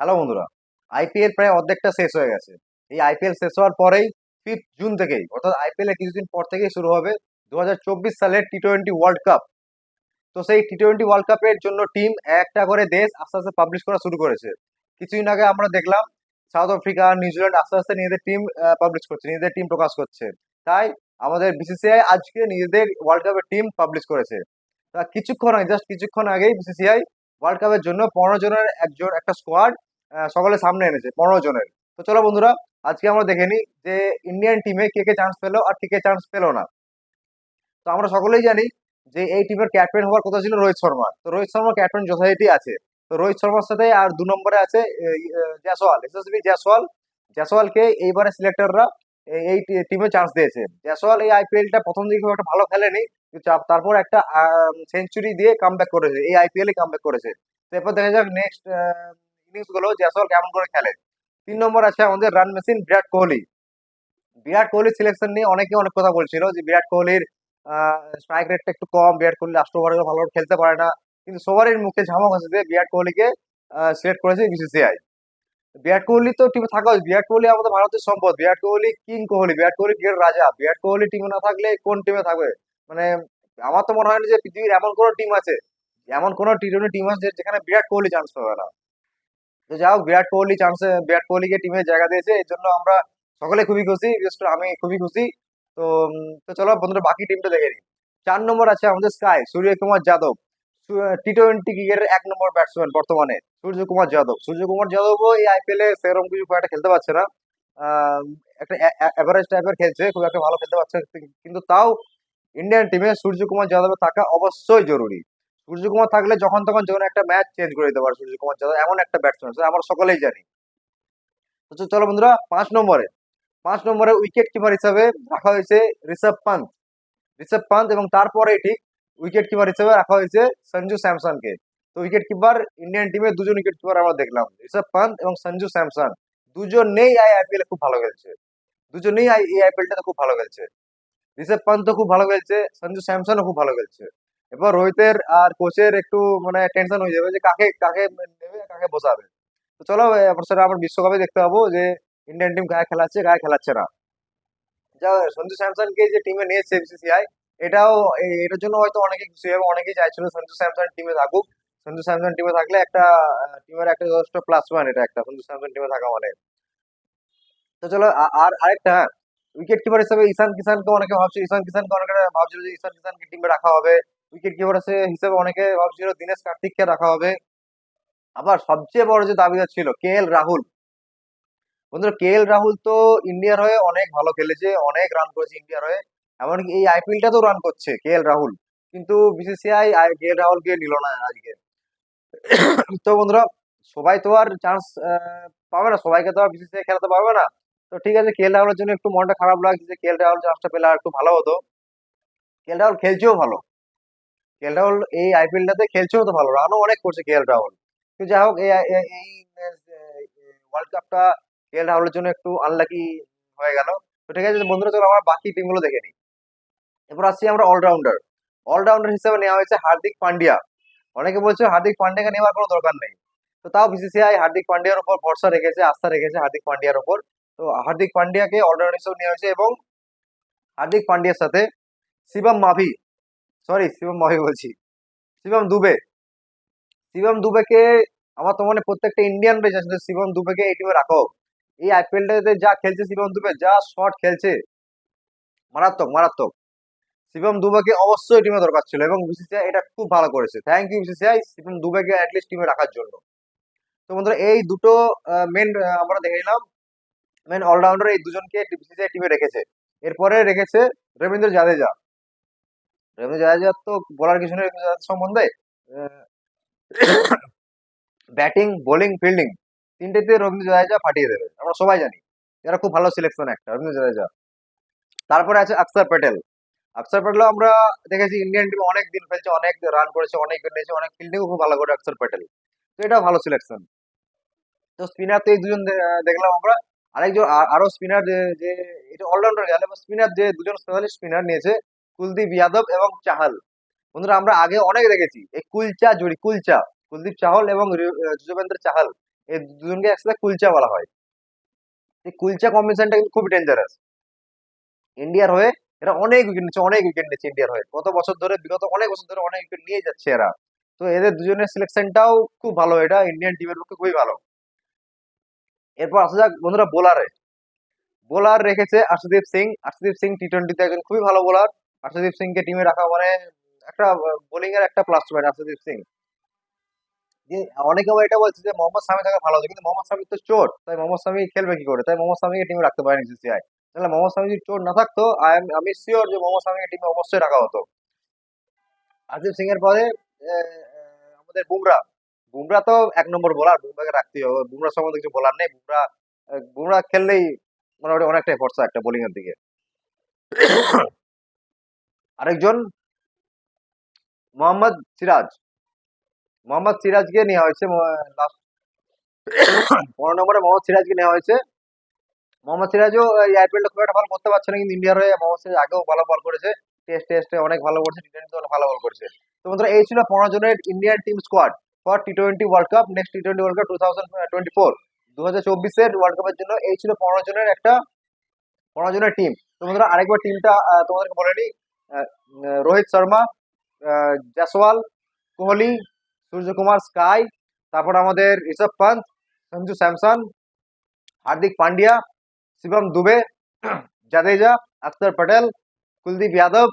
Hello বন্ধুরা IPL প্রায় অর্ধেকটা শেষ হয়ে গেছে। এই আইপিএল শেষ হওয়ার পরেই ফিফথ জুন থেকেই, অর্থাৎ আইপিএল এর কিছুদিন পর থেকেই শুরু হবে দু হাজার চব্বিশ সালের টি টোয়েন্টি ওয়ার্ল্ড কাপ তো সেই টি টোয়েন্টি ওয়ার্ল্ড কাপের জন্য টিম একটা করে দেশ আস্তে আস্তে পাবলিশ করা শুরু করেছে। কিছুদিন আগে আমরা দেখলাম সাউথ আফ্রিকা নিউজিল্যান্ড আস্তে আস্তে নিজেদের টিম পাবলিশ করছে, নিজেদের টিম প্রকাশ করছে। তাই আমাদের বিসিসিআই আজকে নিজেদের ওয়ার্ল্ড কাপের টিম পাবলিশ করেছে। তা কিছুক্ষণ আগে জাস্ট কিছুক্ষণ আগেই বিসিসিআই ওয়ার্ল্ড কাপের জন্য পনেরো জনের একজন, একটা স্কোয়াড সকলের সামনে এনেছে, পনেরো জনের। তো চলো বন্ধুরা, আজকে আমরা দেখে নিই যে ইন্ডিয়ান টিমে কে কে চান্স পেল আর কে কে চান্স পেল না। তো আমরা সকলেই জানি যে এই টিমের ক্যাপ্টেন হওয়ার কথা ছিল রোহিত শর্মা। তো রোহিত শর্মা ক্যাপ্টেন যথারীতি আছে। তো রোহিত শর্মার সাথে আর দু নম্বরে আছে জয়সওয়াল এসএসবি জয়সওয়াল জয়সওয়ালকে এইবারে সিলেক্টররা এই টিমে চান্স দিয়েছে। জয়সওয়াল এই আইপিএলটা প্রথম দিকে খুব একটা ভালো খেলেনি তারপর একটা সেঞ্চুরি দিয়ে কামব্যাক করেছে, এই আইপিএল কামব্যাক করেছে। তো এরপর দেখা যাক নেক্সট ইনিংসগুলো জয়সওয়াল কেমন করে খেলে। তিন নম্বর আছে আমাদের রান মেশিন বিরাট কোহলি। বিরাট কোহলির সিলেকশন নিয়ে অনেকে অনেক কথা বলছিল যে বিরাট কোহলির স্ট্রাইক রেটটা একটু কম, বিরাট কোহলি লাস্ট ওভারে ভালো খেলতে পারে না। কিন্তু সবারই মুখে ঝামক আছে যে বিরাট কোহলিকে সিলেক্ট করেছে বিসিসিআই বিরাট কোহলি তো টিমে থাকা উচিত। বিরাট কোহলি আমাদের ভারতের সম্পদ। বিরাট কোহলি কিং কোহলি, বিরাট কোহলি ক্রিকেট রাজা। বিরাট কোহলি টিমে না থাকলে কোন টিমে থাকবে? মানে আমার তো মনে হয় না যে পৃথিবীর এমন কোনো টিম আছে, এমন কোনো টি টোয়েন্টি টিম আছে যেখানে বিরাট কোহলি চান্স পাবে না। তো হোক বিরাট কোহলি চান্স বিরাট কোহলিকে টিমে জায়গা দিয়েছে, এর জন্য আমরা সকলে খুবই খুশি বিশেষ করে আমি খুবই খুশি। তো তো চলো বন্ধুরা, বাকি টিমটা দেখে নিই। চার নম্বর আছে আমাদের sky Surya Kumar Yadav T twenty ক্রিকেটের এক নম্বর ব্যাটসম্যান বর্তমানে সূর্য কুমার যাদব সূর্য কুমার যাদবও এই আইপিএল এ সেরকম কিছু একটা খেলতে পারছে না। একটা অ্যাভারেজ টাইপের খেলছে, খুব একটা ভালো খেলতে পারছে। কিন্তু তাও ইন্ডিয়ান টিমে সূর্য কুমার যাদবের থাকা অবশ্যই জরুরি। সূর্য কুমার থাকলে যখন তখন যে কোনো একটা ম্যাচ চেঞ্জ করে দিতে পারে সূর্য কুমার যাদব, এমন একটা ব্যাটসম্যান আমরা সকলেই জানি। তো চলো বন্ধুরা, পাঁচ নম্বরে। পাঁচ নম্বরে উইকেট কিপার হিসাবে রাখা হয়েছে ঋষভ পান্ত। ঋষভ পান্ত এবং তারপরে ঠিক উইকেট কিপার হিসেবে রাখা হয়েছে সঞ্জু স্যামসনকে। তো উইকেট কিপার ইন্ডিয়ান টিমে দুজন উইকেট কিপার আমরা দেখলাম। ঋষভ পান্ত এবং সঞ্জু স্যামসন দুজন নেই এই আইপিএল খুব ভালো খেলছে। দুজনেই আই- এই আইপিএলটাতে খুব ভালো খেলছে। ঋষভ পান্ত খুব ভালো খেলছে, সঞ্জু স্যামসনও খুব ভালো খেলছে। এবার রোহিতের আর কোচের একটু মানে টেনশন হয়ে যাবে যে কাকে কাকে নেবে, কাকে বসাবে। তো চলো সেটা আমরা বিশ্বকাপে দেখতে পাবো যে ইন্ডিয়ান টিম কাকে খেলাচ্ছে কাকে খেলাচ্ছে না। যা সঞ্জু স্যামসনকে যে টিমে নিয়েছে বিসিসিআই এটাও এটার জন্য হয়তো অনেকে খুশি হবে, অনেকেই চাইছিল সঞ্জু স্যামসন টিমে থাকুক। সঞ্জু স্যামসন টিমে থাকলে একটা টিমের একটা যথেষ্ট প্লাস পয়েন্ট এটা একটা, সঞ্জু স্যামসন টিমে থাকা মানে। তো চলো আর, আরেকটা হ্যাঁ উইকেট কিপার হিসেবে ঈশান কিষানকে অনেকে ভাবছে, ঈশান কিষানকে অনেকে ভাবছিল যে ঈশান কিষানকে টিমে রাখা হবে। উইকেট কিপার আছে হিসেবে অনেকে ভাবছিল দীনেশ কার্তিককে রাখা হবে। আবার সবচেয়ে বড় যে দাবিদার ছিল, কে এল রাহুল। বন্ধুরা, কে এল রাহুল তো ইন্ডিয়ার হয়ে অনেক ভালো খেলেছে, অনেক রান করেছে ইন্ডিয়ার হয়ে। এমনকি এই আইপিএলটাতেও রান করছে কে এল রাহুল। কিন্তু বিসিসিআই কে এল রাহুলকে নিল না আজকে। তো বন্ধুরা, সবাই তো আর চান্স পাবে না। সবাইকে তো আর বিসিসিআই খেলাতে পারবে না। তো ঠিক আছে, কে এল রাহুলের জন্য একটু মনটা খারাপ লাগছে যে কে এল রাহুল চান্সটা পেলে আর একটু ভালো হতো। কে এল রাহুল খেলছেও ভালো। কে এল রাহুল এই আইপিএলটাতে খেলছেও তো ভালো রানও অনেক করছে কে এল রাহুল তো যাই হোক, এই, এই- ওয়ার্ল্ড কাপটা কে এল রাহুলের জন্য একটু আনলাকি হয়ে গেল। তো ঠিক আছে, বন্ধুরা, চলো আমরা বাকি টিমগুলো দেখে নিই। এরপর আসছি আমরা অলরাউন্ডার অলরাউন্ডার হিসেবে নেওয়া হয়েছে হার্দিক পান্ডিয়া। অনেকে বলছে হার্দিক পান্ডিয়াকে নেওয়ার কোনো দরকার নেই। তো তাও বিসিসিআই হার্দিক পান্ডিয়ার উপর ভরসা রেখেছে, আস্থা রেখেছে হার্দিক পান্ডিয়ার উপর। তো হার্দিক পান্ডিয়াকে অলরাউন্ডার হিসেবে নেওয়া হয়েছে এবং হার্দিক পান্ডিয়ার সাথে শিবম মাভি সরি শিবম মাভি বলছি। শিবম দুবে। শিবম দুবেকে আমার তো মনে প্রত্যেকটা ইন্ডিয়ান বেশ আছে, শিবম দুবেকে এই টিমে রাখো। এই আইপিএলটাতে যা খেলছে শিবম দুবে, যা শট খেলছে, মারাত্মক মারাত্মক। শিবম দুবেকে অবশ্যই টিমে দরকার ছিল এবং বিসিসিআই এটা খুব ভালো করেছে। থ্যাংক ইউ বিসিসিআই শিবম দুবেকে অ্যাটলিস্ট টিমে রাখার জন্য। তো বন্ধুরা, এই দুটো মেন আমরা দেখে নিলাম। মেন অলরাউন্ডার এই দুজনকে বিসিসিআই টিমে রেখেছে। এরপরে রেখেছে রবীন্দ্র জাদেজা। রবীন্দ্র জাদেজা তো বলার কিছু নেই সম্বন্ধে ব্যাটিং, বোলিং, ফিল্ডিং তিনটেতে রবীন্দ্র জাদেজা ফাটিয়ে দেবে, আমরা সবাই জানি। এরা খুব ভালো সিলেকশন একটা রবীন্দ্র জাদেজা তারপরে আছে অক্ষর প্যাটেল। অক্ষর প্যাটেল আমরা দেখেছি ইন্ডিয়ান টিমে অনেক দিন ফেলছে অনেক রান করেছে, অনেক নিয়েছে অনেক ফিল্ডিংও খুব ভালো করে অক্ষর প্যাটেল। তো এটা ভালো সিলেকশন তো স্পিনার তো এই দুজন দেখলাম আমরা। আরেকজন আরও স্পিনার যে এটা অলরাউন্ডার গেল স্পিনার যে, দুজন স্পেশালিস্ট স্পিনার নিয়েছে কুলদীপ যাদব এবং চাহাল। বন্ধুরা, আমরা আগে অনেক দেখেছি। এই কুলচা জুড়ি, কুলচা, কুলদীপ চাহল এবং যুজবেন্দ্র চাহাল। এই দুজনকে একসাথে কুলচা বলা হয়। এই কুলচা কম্বিনেশনটা কিন্তু খুব ডেঞ্জারাস ইন্ডিয়ার হয়ে এরা অনেক উইকেট নিচ্ছে, অনেক উইকেট নিচ্ছে ইন্ডিয়ার হয়ে। কত বছর ধরে, বিগত অনেক বছর ধরে অনেক উইকেট নিয়ে যাচ্ছে এরা। তো এদের দুজনের সিলেকশনটাও খুব ভালো। এটা ইন্ডিয়ান টিমের পক্ষে খুবই ভালো। এরপর আসা যাক বন্ধুরা বোলারে। বোলার রেখেছে আর্শদীপ সিং। আর্শদীপ সিং টি টোয়েন্টিতে একজন খুবই ভালো বোলার। আর্শদীপ সিংকে টিমে রাখা মানে একটা বোলিং এর একটা প্লাস পয়েন্ট আর্শদীপ সিং। যে অনেকে আবার এটা বলছে যে মোহাম্মদ সামি থাকা ভালো হতো, কিন্তু মোহাম্মদ সামি তো চোট তাই মোহাম্মদ সামি খেলবে কি করে? তাই মোহাম্মদ সামিকে টিমে রাখতে পারেনি সিসিআই তাহলে মোহাম্মদ সামি যদি চোট না থাকতো আমি শিওর যে মোহাম্মদ সামিকে টিমে অবশ্যই রাখা হতো। আর্শদীপ সিং এর পরে আমাদের বুমরা। বুমরা তো এক নম্বর বোলার বুমরাকে রাখতেই হবে। বুমরা সম্বন্ধে কিছু বলার নেই। বুমরা বুমরা খেললেই মোটামুটি অনেকটাই ভরসা একটা বোলিং এর দিকে। আরেকজন মোহাম্মদ সিরাজ। মোহাম্মদ সিরাজকে নেওয়া হয়েছে লাস্ট পনেরো নম্বরে মোহাম্মদ সিরাজকে নেওয়া হয়েছে। মোহাম্মদ সিরাজও এই আইপিএলটা খুব একটা ভালো করতে পারছে না, কিন্তু ইন্ডিয়ার হয়ে মোহাম্মদ সিরাজ আগেও ভালো বল করেছে টেস্ট টেস্টে অনেক ভালো করেছে টি টোয়েন্টিতে অনেক ভালো বল করেছে। তো বন্ধুরা, এই ছিল পনেরো জনের Indian team squad for T twenty world cup next T twenty world cup two thousand twenty four দু হাজার চব্বিশের ওয়ার্ল্ড কাপের জন্য এই ছিল পনেরো জনের একটা, পনেরো জনের টিম তো বন্ধুরা, আরেকবার টিমটা তোমাদেরকে বলে নিই রোহিত শর্মা আহ, জয়সওয়াল কোহলি সূর্যকুমার স্কাই তারপর আমাদের ঋষভ পান্ত সঞ্জু স্যামসন হার্দিক পান্ডিয়া শিবম দুবে জাদেজা अख्तर पटेल কুলদীপ যাদব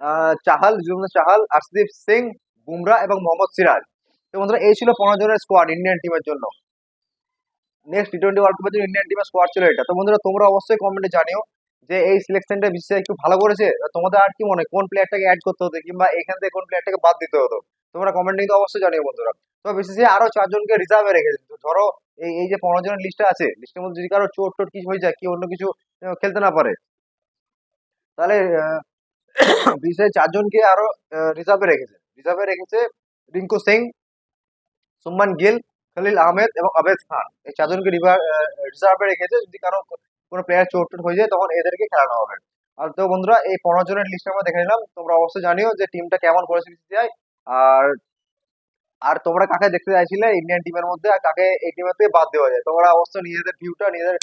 আহ, চাহাল যুবন চাহাল আর্শদীপ সিং বুমরা এবং মোহাম্মদ সিরাজ তো বন্ধুরা এই ছিল পনেরো জনের স্কোয়াড ইন্ডিয়ান টিমের জন্য নেক্সট টি টোয়েন্টি ওয়ার্ল্ড কাপের জন্য ইন্ডিয়ান টিমের স্কোয়াড ছিল এটা তো বন্ধুরা তোমরা অবশ্যই কমেন্টে জানিও যে এই সিলেকশনটা বিশ্বে একটু ভালো করেছে তোমাদের আর কি মনে কোন প্লেয়ারটাকে অ্যাড করতে হতো কিংবা এখান থেকে কোন প্লেয়ারটাকে বাদ দিতে হতো? তোমরা কমেন্টে কিন্তু অবশ্যই জানিও বন্ধুরা। তো বিশেষ আরও চারজনকে রিজার্ভে রেখেছে। ধরো এই যে পনেরো জনের লিস্টে আছে লিস্টের মধ্যে যদি কারও চোট টোট কিছু হয়ে যায় কি অন্য কিছু খেলতে না পারে। তাহলে বিশেষ চারজনকে আরও রিজার্ভে রেখেছে। রিজার্ভে রেখেছে রিঙ্কু সিং, সুমন গিল, খলিল আহমেদ এবং আবেদ খান। এই চারজনকে রিজার্ভে রেখেছে। যদি কারও কোনো প্লেয়ার চোট টোট হয়ে যায়, তখন এদেরকে খেলানো হবে। আর তো বন্ধুরা, এই পনেরো জনের লিস্ট আমরা দেখে নিলাম। তোমরা অবশ্যই জানিও যে টিমটা কেমন করেছে বিসিসিআই আর আর তোমরা কাকে দেখতে চাইছিলে ইন্ডিয়ান টিমের মধ্যে, আর কাকে এই টিমের থেকে বাদ দেওয়া যায়? তোমরা অবশ্যই নিজেদের ভিউটা নিজেদের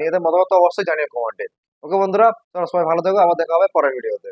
নিজেদের মতামত অবশ্যই জানিও কমেন্টে ওকে বন্ধুরা, তোমরা সবাই ভালো থাকো। আবার দেখা হবে পরের ভিডিওতে